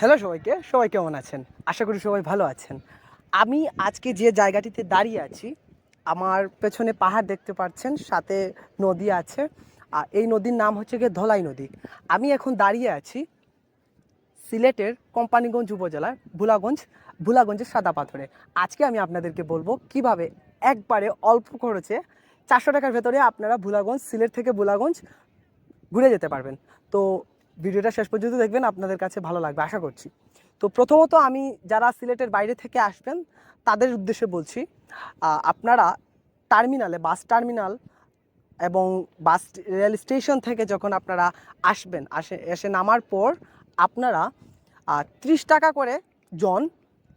Hello সবাইকে, সবাই কেমন আছেন? আশা করি সবাই ভালো আছেন। আমি আজকে যে জায়গাটিতে দাঁড়িয়ে আছি, আমার পেছনে পাহাড় দেখতে পাচ্ছেন, সাথে নদী আছে, আর এই নদীর নাম হচ্ছে গিয়ে ধলাই নদী। আমি এখন দাঁড়িয়ে আছি সিলেটের কোম্পানিগঞ্জ উপজেলার ভুলাগঞ্জ, ভুলাগঞ্জের সাদা পাথরে। আজকে আমি আপনাদেরকে বলব কীভাবে একবারে অল্প খরচে চারশো টাকার ভেতরে আপনারা ভুলাগঞ্জ, সিলেট থেকে ভুলাগঞ্জ ঘুরে যেতে পারবেন। তো ভিডিওটা শেষ পর্যন্ত দেখবেন, আপনাদের কাছে ভালো লাগবে, আশা করছি। তো প্রথমত আমি যারা সিলেটের বাইরে থেকে আসবেন, তাদের উদ্দেশ্যে বলছি আপনারা টার্মিনালে, বাস টার্মিনাল এবং বাস রেল স্টেশন থেকে যখন আপনারা আসবেন, আসে, এসে নামার পর আপনারা ত্রিশ টাকা করে জন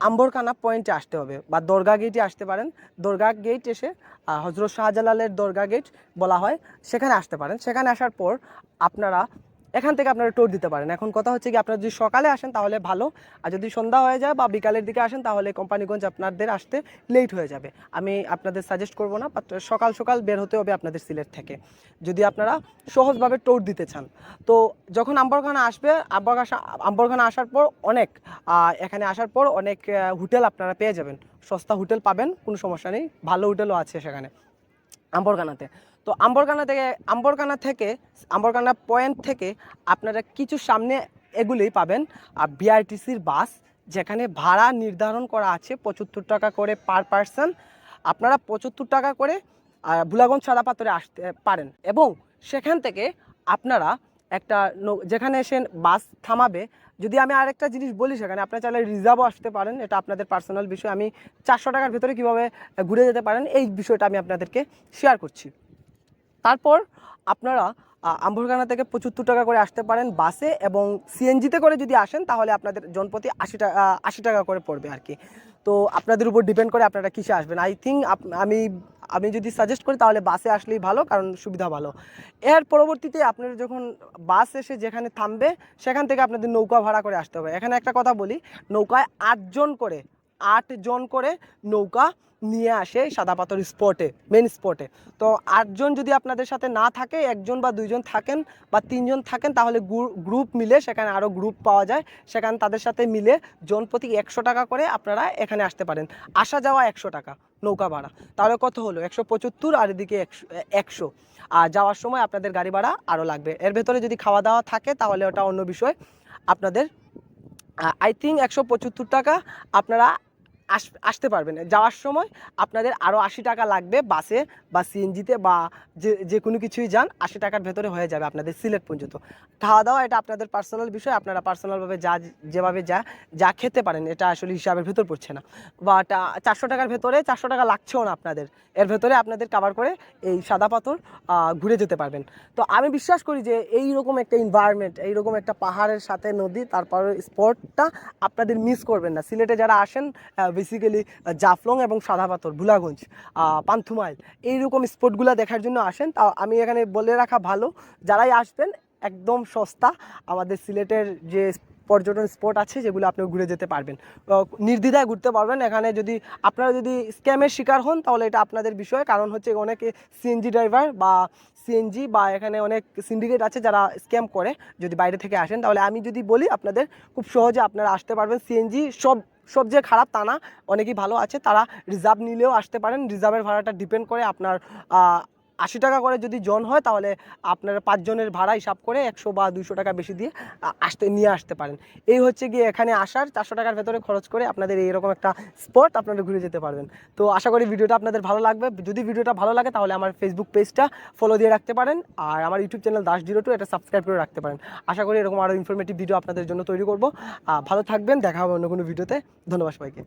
আম্বরখানা পয়েন্টে আসতে হবে বা দরগা গেটে আসতে পারেন। দরগা গেট এসে হজরত শাহজালালের দরগা গেট বলা হয়, সেখানে আসতে পারেন। সেখানে আসার পর আপনারা এখান থেকে আপনারা টোর দিতে পারেন। এখন কথা হচ্ছে কি, আপনারা যদি সকালে আসেন তাহলে ভালো। আর যদি সন্ধ্যা হয়ে যায় বা বিকালের দিকে আসেন তাহলে কোম্পানিগঞ্জ আপনাদের আসতে লেট হয়ে যাবে। আমি আপনাদের সাজেস্ট করব না বাট সকাল সকাল বের হতে হবে আপনাদের সিলেট থেকে। যদি আপনারা সহজভাবে টোর দিতে চান। তো যখন আম্বরখানা আসবে, আম্বরখানা আম্বরখানা আসার পর অনেক এখানে আসার পর অনেক হোটেল আপনারা পেয়ে যাবেন। সস্তা হোটেল পাবেন, কোনো সমস্যা নেই। ভালো হোটেলও আছে সেখানে। আম্বরখানাতে তো আম্বরকানা থেকে আম্বরকানা থেকে আম্বরকানা পয়েন্ট থেকে আপনারা কিছু সামনে এগুলোই পাবেন। বিআরটিসির বাস, যেখানে ভাড়া নির্ধারণ করা আছে পঁচাত্তর টাকা করে পার পার্সন। আপনারা পঁচাত্তর টাকা করে ভুলাগঞ্জ সাদা পাথরে আসতে পারেন। এবং সেখান থেকে আপনারা একটা যেখানে এসে বাস থামাবে যদি আমি আরেকটা জিনিস বলি সেখানে, আপনারা চাইলে রিজার্ভও আসতে পারেন, এটা আপনাদের পার্সোনাল বিষয়। আমি চারশো টাকার ভেতরে কীভাবে ঘুরে যেতে পারেন, এই বিষয়টা আমি আপনাদেরকে শেয়ার করছি। তারপর আপনারা আম্বরখানা থেকে পঁচাত্তর টাকা করে আসতে পারেন বাসে এবং সিএনজিতে করে যদি আসেন, তাহলে আপনাদের জনপ্রতি আশি টাকা আশি টাকা করে পড়বে আর কি তো আপনাদের উপর ডিপেন্ড করে আপনারা কিসে আসবেন? আই থিঙ্ক আমি আমি যদি সাজেস্ট করি তাহলে বাসে আসলেই ভালো, কারণ সুবিধা ভালো। এর পরবর্তীতে আপনার যখন বাস এসে যেখানে থামবে, সেখান থেকে আপনাদের নৌকা ভাড়া করে আসতে হবে। এখানে একটা কথা বলি, নৌকায় আটজন করে আটজন করে নৌকা নিয়ে আসে সাদা পাথর স্পটে মেন স্পটে তো আটজন যদি আপনাদের সাথে না থাকে, একজন বা দুইজন থাকেন বা তিনজন থাকেন, তাহলে গ্রুপ মিলে, সেখানে আরও গ্রুপ পাওয়া যায়, সেখানে তাদের সাথে মিলে জন প্রতি একশো টাকা করে আপনারা এখানে আসতে পারেন। আসা যাওয়া একশো টাকা, নৌকা ভাড়া। তাহলে কত হলো? একশো পঁচাত্তর আর এদিকে একশো একশো। আর যাওয়ার সময় আপনাদের গাড়ি ভাড়া আরও লাগবে। এর ভেতরে যদি খাওয়া দাওয়া থাকে, তাহলে ওটা অন্য বিষয়। আপনাদের আই থিঙ্ক একশো পঁচাত্তর টাকা আপনারা আস, আসতে পারবেন যাওয়ার সময় আপনাদের আরও আশি টাকা লাগবে বাসে বা সিএনজিতে বা যে যে কোনো কিছুই যান, আশি টাকার ভেতরে হয়ে যাবে আপনাদের সিলেট পর্যন্ত। খাওয়া দাওয়া এটা আপনাদের পার্সোনাল বিষয়, আপনারা পার্সোনালভাবে যা, যেভাবে যা যা খেতে পারেন, এটা আসলে হিসাবের ভেতর পড়ছে না। বাট চারশো টাকার ভেতরে চারশো টাকা লাগছেও না আপনাদের। এর ভেতরে আপনাদের কাভার করে এই সাদা পাথর ঘুরে যেতে পারবেন। তো আমি বিশ্বাস করি যে এই রকম একটা এনভায়রনমেন্ট এইরকম একটা পাহাড়ের সাথে নদী, তারপর স্পটটা আপনাদের মিস করবেন না। সিলেটে যারা আসেন বেসিক্যালি জাফলং এবং সাদা পাথর, ভুলাগঞ্জ পান্থুমাইল এইরকম স্পটগুলো দেখার জন্য আসেন। তা আমি এখানে বলে রাখা ভালো, যারাই আসবেন, একদম সস্তা, আমাদের সিলেটের যে পর্যটন স্পট আছে, যেগুলো আপনি ঘুরে যেতে পারবেন। নির্দ্বিধায় ঘুরতে পারবেন। এখানে যদি আপনারা যদি স্ক্যামের শিকার হন, তাহলে এটা আপনাদের বিষয়। কারণ হচ্ছে অনেকে সিএনজি ড্রাইভার বা সিএনজি বা এখানে অনেক সিন্ডিকেট আছে যারা স্ক্যাম করে, যদি বাইরে থেকে আসেন। তাহলে আমি যদি বলি, আপনাদের খুব সহজে আপনারা আসতে পারবেন। সিএনজি সব সব যে খারাপ তা না, অনেকেই ভালো আছে, তারা রিজার্ভ নিলেও আসতে পারেন। রিজার্ভের ভাড়াটা ডিপেন্ড করে আপনার আশি টাকা করে যদি জন হয়, তাহলে আপনারা পাঁচজনের ভাড়া হিসাব করে একশো বা দুশো টাকা বেশি দিয়ে আসতে, নিয়ে আসতে পারেন। এই হচ্ছে গিয়ে এখানে আসার চারশো টাকার ভেতরে খরচ করে আপনাদের এইরকম একটা স্পট আপনারা ঘুরে যেতে পারবেন। তো আশা করি ভিডিওটা আপনাদের ভালো লাগবে। যদি ভিডিওটা ভালো লাগে, তাহলে আমার ফেসবুক পেজটা ফলো দিয়ে রাখতে পারেন। আর আমার YouTube channel Das zero two এটা সাবস্ক্রাইব করে রাখতে পারেন। আশা করি এরকম আরও ইনফরমেটিভ ভিডিও আপনাদের জন্য তৈরি করব। ভালো থাকবেন, দেখা হবে অন্য কোনো ভিডিওতে ধন্যবাদ সবাইকে।